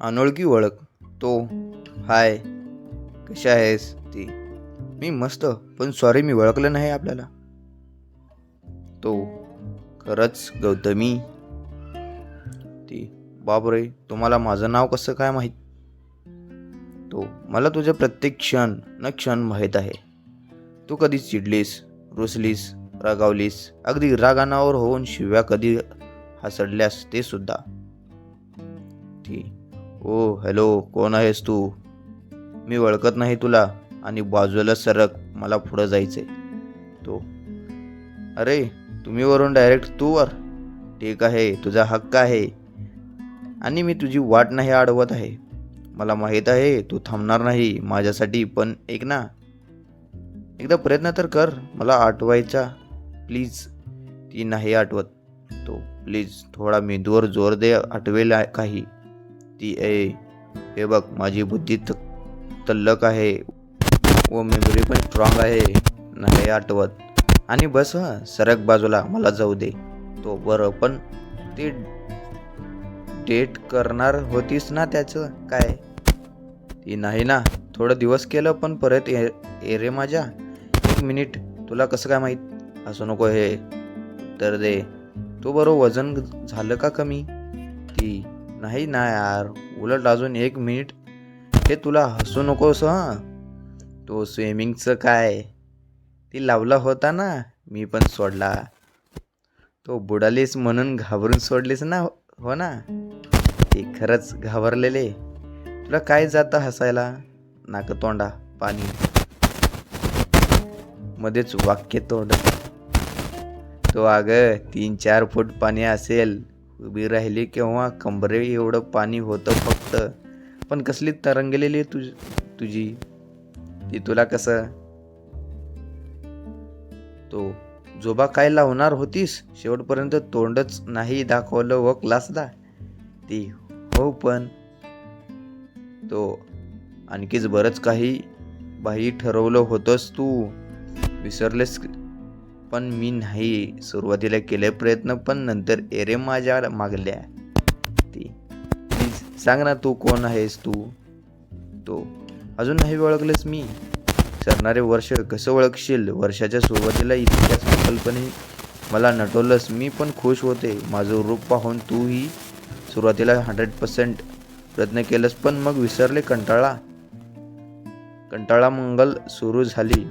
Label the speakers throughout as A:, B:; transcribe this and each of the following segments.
A: अनोळखी ओळख. तो हाय कशा आहेस ती? मी मस्त पण सॉरी मी ओळखलं नाही आपल्याला. तो खरंच गौतमी? ती बापरे तुम्हाला माझं नाव कसं काय माहीत? तो मला तुझे प्रत्येक क्षण न क्षण माहीत आहे. तू कधी चिडलीस रुसलीस रागावलीस अगदी रागानावर होऊन शिव्या कधी हसडल्यास ते सुद्धा. ती ओ हॅलो कोण आहेस तू? मी ओळखत नाही तुला आणि बाजूला सरक मला पुढं जायचंय. तो अरे तुम्ही वरून डायरेक्ट तू वर. ठीक आहे तुझा हक्क आहे. आणि मी तुझी वाट नाही अडवत आहे. मला माहीत आहे तू थांबणार नाही माझ्यासाठी पण एक ना. एकदा प्रयत्न तर कर मला आठवायचा. प्लीज ती नाही आठवत. तो प्लीज थोडा मेंदूवर जोर दे आठवेल आहे काही. ती ए हे बघ माझी बुद्धी त तल्लक आहे. व मेमरी पण स्ट्रॉंग आहे. नाही आठवत. आणि बस हं सरक बाजूला. मला जाऊ दे. तो बरं पण ते डेट करणार होतीस ना त्याचं? काय? ती नाही ना. थोडं दिवस केलं पण परत ए ए रे माझ्या. एक मिनिट. तुला कसं काय माहीत? असं नको हे. तर दे. तो बरं वजन झालं का कमी? ती नाही ना यार उलट अजून एक मिनिट हे तुला हसू नकोस हां. तो स्विमिंगचं काय? ती लावला होता ना मी पण सोडला. तो बुडालीस म्हणून घाबरून सोडलीस ना हो ना? ते खरंच घाबरलेले. तुला काय जातं हसायला? नाक तोंडा पाणी. मध्येच वाक्य तोंड. तो अगं तीन चार फूट पाणी असेल. उभी राहिली केव्हा कंबरे एवढं पाणी होतं फक्त. पण कसली तरंगलेली तुझ तुझी? ती तुला कसं? तो जोबा काय लावणार होतीस? शेवटपर्यंत तोंडच नाही दाखवलं व क्लासला ती हो पण. तो आणखीच बरंच काही बाई ठरवलं होतंस तू. विसरलेस पण मी नाही. सुरुवातीला केले प्रयत्न पण नंतर एरे माझ्या मागल्या. ती. प्लीज सांग ना तू कोण आहेस तू? तो. अजून नाही ओळखलेस मी. सरणारे वर्ष कसं ओळखशील? वर्षाच्या सुरुवातीला इतक्याच कल्पने मला नटवलंस. मी पण खुश होते. माझं रूप पाहून तूही सुरुवातीला हंड्रेड पर्सेंट प्रयत्न केलंस पण मग विसरले कंटाळा. कंटाळा मंगल सुरू झाली.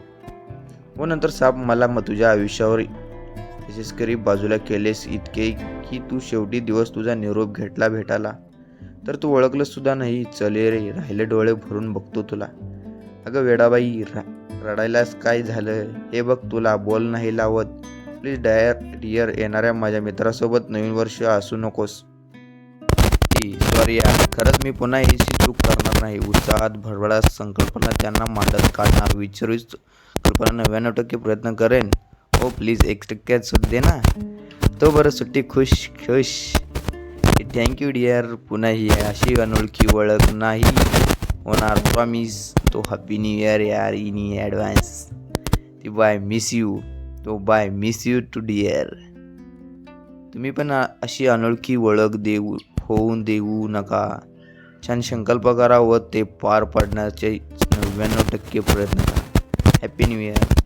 A: व नंतर साप मला मग तुझ्या आयुष्यावर यशस्करी बाजूला केलेस इतके की तू शेवटी दिवस तुझा निरोप घेतला भेटाला. तर तू ओळखलंसुद्धा नाही. चले रे राहिले डोळे भरून बघतो तुला. अगं वेडाबाई रा रडायलाच काय झालं? हे बघ तुला बोल नाही लावत. प्लीज डायर डिअर येणाऱ्या माझ्या मित्रासोबत नवीन वर्ष असू नकोस. सॉरी यार. खरंच मी पुन्हा याची चूक करणार नाही. उत्साहात भरभराट संकल्पना त्यांना मांडत काढणार. विचारूच कल्पना नव्याण्णव टक्के प्रयत्न करेन. हो प्लीज एक टक्क्यात सुट दे ना. तो बरं सुट्टी खुश खुश. थँक्यू डिअर पुन्हा ही अशी अनोळखी ओळख नाही. होणार प्रॉमिस तो हॅपी न्यू इयर यार. इन ॲडव्हान्स ती बाय मिस यू तो bye miss you too dear तुम्ही पण अशी अनोळखी ओळख देऊ होऊन देऊ नका. छान संकल्प करा व ते पार पाडण्याचे नव्याण्णव टक्के प्रयत्न करा. Happy new year